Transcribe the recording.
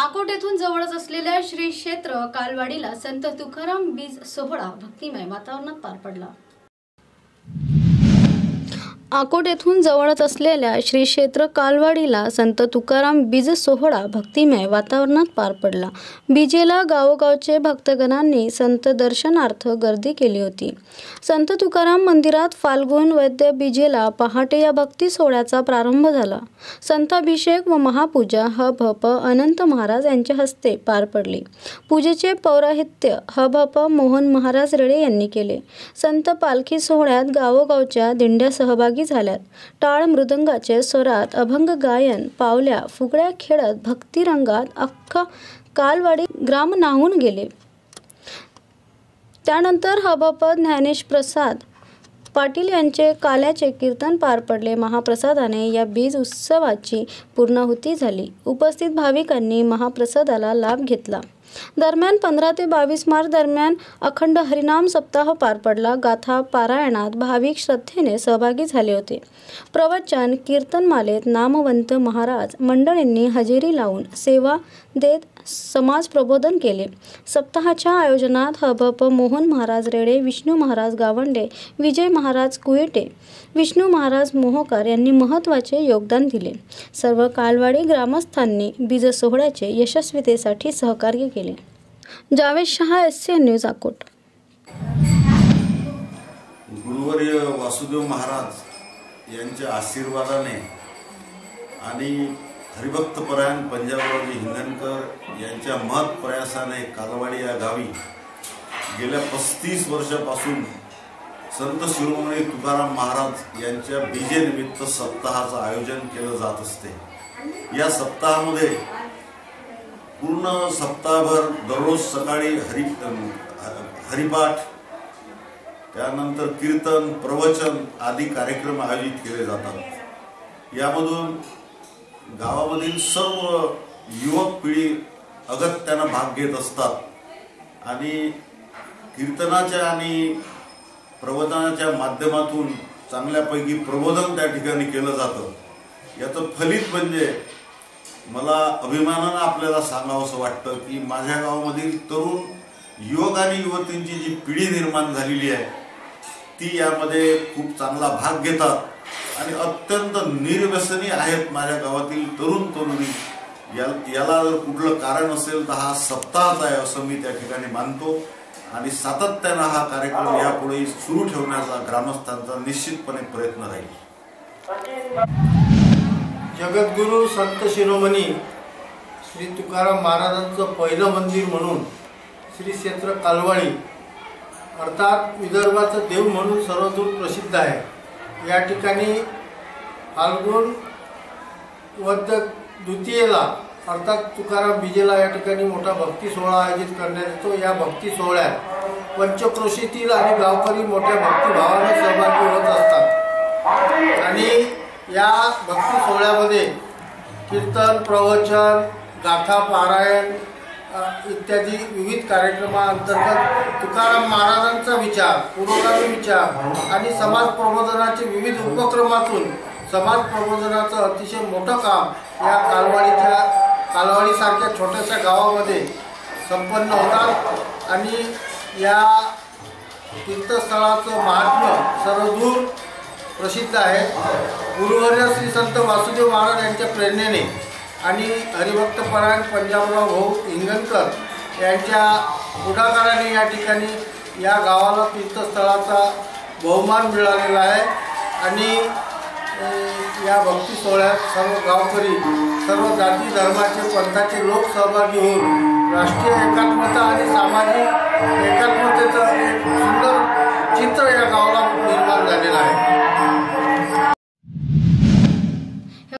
आकोट येथून जवळच असलेल्या श्री क्षेत्र कालवाडीला संत तुकाराम बीज सोहळा भक्तिमय वातावरणात पार पडला. आकोट येथून जवळच असलेल्या श्री क्षेत्र कालवाडीला संत तुकाराम बीज सोहळा भक्तिमय वातावरणात पार पडला. बीजेला गावोगावचे भक्तगणांनी संत दर्शनार्थ गर्दी केली होती. संत तुकाराम मंदिरात फाल्गुन वैद्य बीजेला पहाटे या भक्ती सोहळ्याचा प्रारंभ झाला. संताभिषेक व महापूजा ह भप अनंत महाराज यांच्या हस्ते पार पडली. पूजेचे पौराहित्य ह भप मोहन महाराज रेडे यांनी केले. संत पालखी सोहळ्यात गावोगावच्या दिंड्या सहभागी झाल्यात. टाळ मृदंगाचे स्वरात अभंग गायन पावल्या फुगड्या खेळत भक्तिरंगात अख्खा कालवाडी ग्राम नाहून गेले. त्यानंतर हबापद ज्ञानेश प्रसाद पाटील यांचे काल्याचे कीर्तन पार पडले. महाप्रसादाने या बीज उत्सवाची पूर्णाहुती झाली. उपस्थित भाविकांनी महाप्रसादाला लाभ घेतला. दरम्यान पंधरा ते बावीस मार्च दरम्यान अखंड हरिनाम सप्ताह पार पडला. गाथा पारायणात भाविक श्रद्धेने सहभागी झाले होते. प्रवचन कीर्तनमालेत नामवंत महाराज मंडळींनी हजेरी लावून सेवा देत समाज प्रबोधन केले. सप्ताहाच्या आयोजनात हबप मोहन महाराज रेडे विष्णू महाराज गावंडे विजय महाराज कुयटे विष्णू महाराज मोहोकर यांनी महत्त्वाचे योगदान दिले. सर्व कालवाडी ग्रामस्थांनी बीज सोहळ्याचे यशस्वीतेसाठी सहकार्य केले. Javed Shah S C news Akot. गुरुवर्य Vasudev Maharaj यांच्या आशीर्वादाने आणि हरिभक्तपरायण पंजाबरावजी हिंगणकर यांच्या महत् प्रयासाने कालवाडी या गावी गेल्या पस्तीस वर्षापासून संत शिरोमणी तुकाराम महाराज यांच्या बीजेनिमित्त सप्ताहाचं आयोजन केलं जात असते. या सप्ताहामध्ये पूर्ण सप्ताहभर दररोज सकाळी हरि हरिपाठ त्यानंतर कीर्तन प्रवचन आदी कार्यक्रम आयोजित केले जातात. यामधून गावामधील सर्व युवक पिढी अगत्यानं भाग घेत असतात. आणि कीर्तनाच्या आणि प्रबोधनाच्या माध्यमातून चांगल्यापैकी प्रबोधन त्या ठिकाणी केलं जातं. याचं फलित म्हणजे मला अभिमानानं आपल्याला सांगावंसं वाटतं की माझ्या गावामधील तरुण युवक आणि युवतींची जी पिढी निर्माण झालेली आहे ती यामध्ये खूप चांगला भाग घेतात. आणि अत्यंत निर्व्यसनी आहेत माझ्या गावातील तरुण तरुणी. या याला जर कुठलं कारण असेल तर हा सप्ताहच आहे असं मी त्या ठिकाणी मानतो. आणि सातत्यानं हा कार्यक्रम यापुढे सुरू ठेवण्याचा ग्रामस्थांचा निश्चितपणे प्रयत्न राहील. जगद्गुरू संत शिरोमणी श्री तुकाराम महाराजांचं पहिलं मंदिर म्हणून श्री क्षेत्र कालवाडी अर्थात विदर्भाचं देव म्हणून सर्वदूर प्रसिद्ध आहे. या ठिकाणी फाल्गुन वद्य द्वितीयेला अर्थात तुकाराम बीजेला या ठिकाणी मोठा भक्ती सोहळा आयोजित करण्यात येतो. या भक्ती सोहळ्यात पंचक्रोशीतील आणि गावकरी मोठ्या भक्तिभावाने सहभागी होत असतात. आणि या भक्ती सोहळ्यामध्ये कीर्तन प्रवचन गाथा पारायण इत्यादी विविध कार्यक्रमाअंतर्गत तुकाराम महाराजांचा विचार पुरोगामी विचार आणि समाज प्रबोधनाचे विविध उपक्रमातून समाज प्रबोधनाचं अतिशय मोठं काम या कालवाडीच्या कालवाडीसारख्या छोट्याशा गावामध्ये संपन्न होतात. आणि या तीर्थस्थळाचं महात्म्य सर्वदूर प्रसिद्ध आहे. गुरुवर्य श्री संत वासुदेव महाराज यांच्या प्रेरणेने आणि हरिभक्त हरिभक्तपरायण पंजाबराव भाऊ इंगणकर यांच्या पुढाकाराने या ठिकाणी या गावाला तीर्थस्थळाचा बहुमान मिळालेला आहे. आणि या भक्ती सोहळ्यात सर्व गावकरी सर्व जाती धर्माचे पंथाचे लोक सहभागी होऊन राष्ट्रीय एकात्मता आणि सामाजिक एकात्मतेचं एक सुंदर चित्र या गावाला निर्माण झालेलं आहे.